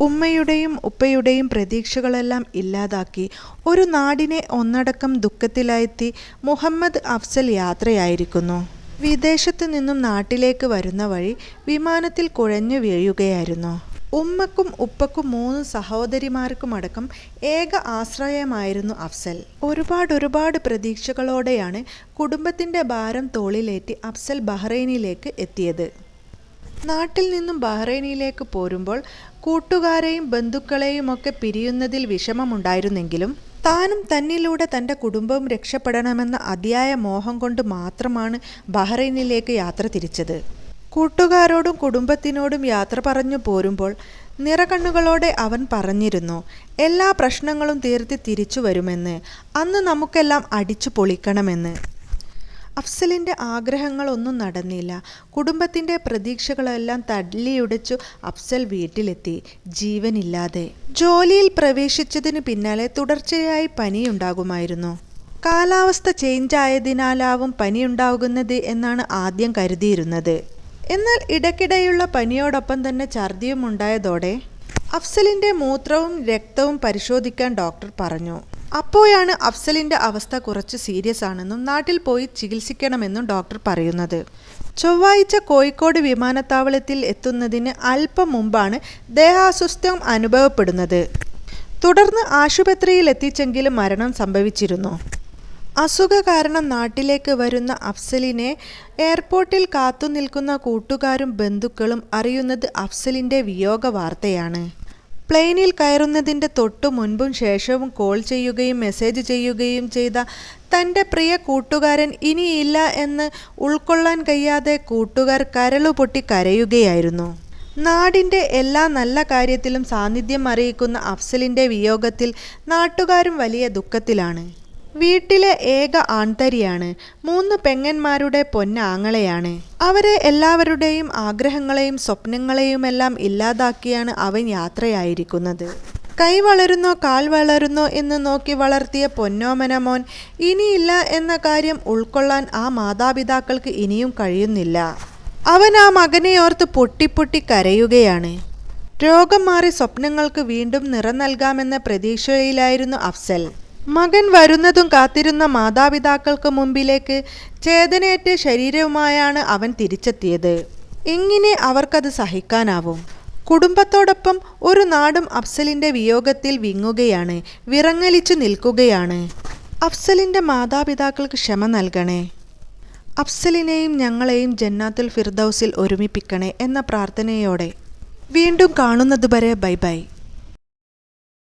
ഉമ്മയുടെയും ഉപ്പയുടെയും പ്രതീക്ഷകളെല്ലാം ഇല്ലാതാക്കി ഒരു നാടിനെ ഒന്നടക്കം ദുഃഖത്തിലായെത്തി മുഹമ്മദ് അഫ്സൽ യാത്രയായിരിക്കുന്നു. വിദേശത്ത് നിന്നും നാട്ടിലേക്ക് വരുന്ന വഴി വിമാനത്തിൽ കുഴഞ്ഞു വീഴുകയായിരുന്നു. ഉമ്മക്കും ഉപ്പക്കും മൂന്ന് സഹോദരിമാർക്കുമടക്കം ഏക ആശ്രയമായിരുന്നു അഫ്സൽ. ഒരുപാട് ഒരുപാട് പ്രതീക്ഷകളോടെയാണ് കുടുംബത്തിന്റെ ഭാരം തോളിലേറ്റി അഫ്സൽ ബഹ്റൈനിലേക്ക് എത്തിയത്. നാട്ടിൽ നിന്നും ബഹ്റൈനിലേക്ക് പോരുമ്പോൾ കൂട്ടുകാരെയും ബന്ധുക്കളെയുമൊക്കെ പിരിയുന്നതിൽ വിഷമമുണ്ടായിരുന്നെങ്കിലും താനും തന്നിലൂടെ തന്റെ കുടുംബവും രക്ഷപ്പെടണമെന്ന അതിയായ മോഹം കൊണ്ട് മാത്രമാണ് ബഹ്റൈനിലേക്ക് യാത്ര തിരിച്ചത്. കൂട്ടുകാരോടും കുടുംബത്തിനോടും യാത്ര പറഞ്ഞു പോരുമ്പോൾ നിറകണ്ണുകളോടെ അവൻ പറഞ്ഞിരുന്നു എല്ലാ പ്രശ്നങ്ങളും തീർത്ത് തിരിച്ചു വരുമെന്ന് അന്ന് നമുക്കെല്ലാം അടിച്ചു പൊളിക്കണമെന്ന്. അഫ്സലിന്റെ ആഗ്രഹങ്ങളൊന്നും നടന്നില്ല. കുടുംബത്തിന്റെ പ്രതീക്ഷകളെല്ലാം തള്ളിയുടച്ചു അഫ്സൽ വീട്ടിലെത്തി. ജീവനില്ലാതെ. ജോലിയിൽ പ്രവേശിച്ചതിന് പിന്നാലെ തുടർച്ചയായി പനിയുണ്ടാകുമായിരുന്നു. കാലാവസ്ഥ ചേഞ്ച് ആയതിനാലാവും പനിയുണ്ടാകുന്നത് എന്നാണ് ആദ്യം കരുതിയിരുന്നത്. എന്നാൽ ഇടയ്ക്കിടെയുള്ള പനിയോടൊപ്പം തന്നെ ഛർദിയും ഉണ്ടായതോടെ അഫ്സലിന്റെ മൂത്രവും രക്തവും പരിശോധിക്കാൻ ഡോക്ടർ പറഞ്ഞു. അപ്പോഴാണ് അഫ്സലിന്റെ അവസ്ഥ കുറച്ച് സീരിയസ് ആണെന്നും നാട്ടിൽ പോയി ചികിത്സിക്കണമെന്നും ഡോക്ടർ പറയുന്നത്. ചൊവ്വാഴ്ച കോഴിക്കോട് വിമാനത്താവളത്തിൽ എത്തുന്നതിന് അല്പം മുമ്പാണ് ദേഹാസ്വസ്ഥം അനുഭവപ്പെടുന്നത്. തുടർന്ന് ആശുപത്രിയിൽ എത്തിച്ചെങ്കിലും മരണം സംഭവിച്ചിരുന്നു. അസുഖ കാരണം നാട്ടിലേക്ക് വരുന്ന അഫ്സലിനെ എയർപോർട്ടിൽ കാത്തുനിൽക്കുന്ന കൂട്ടുകാരും ബന്ധുക്കളും അറിയുന്നത് അഫ്സലിന്റെ വിയോഗ വാർത്തയാണ്. പ്ലെയിനിൽ കയറുന്നതിന്റെ തൊട്ടു മുൻപും ശേഷവും കോൾ ചെയ്യുകയും മെസ്സേജ് ചെയ്യുകയും ചെയ്ത തന്റെ പ്രിയ കൂട്ടുകാരൻ ഇനിയില്ല എന്ന് ഉൾക്കൊള്ളാൻ കഴിയാതെ കൂട്ടുകാർ കരളു പൊട്ടി കരയുകയായിരുന്നു. നാടിന്റെ എല്ലാ നല്ല കാര്യത്തിലും സാന്നിധ്യം അറിയിക്കുന്ന അഫ്സലിന്റെ വിയോഗത്തിൽ നാട്ടുകാരും വലിയ ദുഃഖത്തിലാണ്. വീട്ടിലെ ഏക ആൺതരിയാണ്. മൂന്ന് പെങ്ങന്മാരുടെ പൊന്നാങ്ങളെയാണ്. അവരെ എല്ലാവരുടെയും ആഗ്രഹങ്ങളെയും സ്വപ്നങ്ങളെയുമെല്ലാം ഇല്ലാതാക്കിയാണ് അവൻ യാത്രയായിരിക്കുന്നത്. കൈ വളരുന്നോ കാൽ വളരുന്നോ എന്ന് നോക്കി വളർത്തിയ പൊന്നോമനമോൻ ഇനിയില്ല എന്ന കാര്യം ഉൾക്കൊള്ളാൻ ആ മാതാപിതാക്കൾക്ക് ഇനിയും കഴിയുന്നില്ല. അവൻ ആ മകനെയോർത്ത് പൊട്ടിപ്പൊട്ടി കരയുകയാണ്. രോഗം മാറി സ്വപ്നങ്ങൾക്ക് വീണ്ടും നിറം നൽകാമെന്ന പ്രതീക്ഷയിലായിരുന്നു അഫ്സൽ. മകൻ വരുന്നതും കാത്തിരുന്ന മാതാപിതാക്കൾക്ക് മുമ്പിലേക്ക് ചേതനയേറ്റ ശരീരവുമായാണ് അവൻ തിരിച്ചെത്തിയത്. എങ്ങനെ അവർക്കത് സഹിക്കാനാവും? കുടുംബത്തോടൊപ്പം ഒരു നാടും അഫ്സലിന്റെ വിയോഗത്തിൽ വിങ്ങുകയാണ് വിറങ്ങലിച്ചു നിൽക്കുകയാണ്. അഫ്സലിന്റെ മാതാപിതാക്കൾക്ക് ക്ഷമ നൽകണേ. അഫ്സലിനെയും ഞങ്ങളെയും ജന്നാത്തുൽ ഫിർദൌസിൽ ഒരുമിപ്പിക്കണേ എന്ന പ്രാർത്ഥനയോടെ വീണ്ടും കാണുന്നതുവരെ ബൈ ബൈ.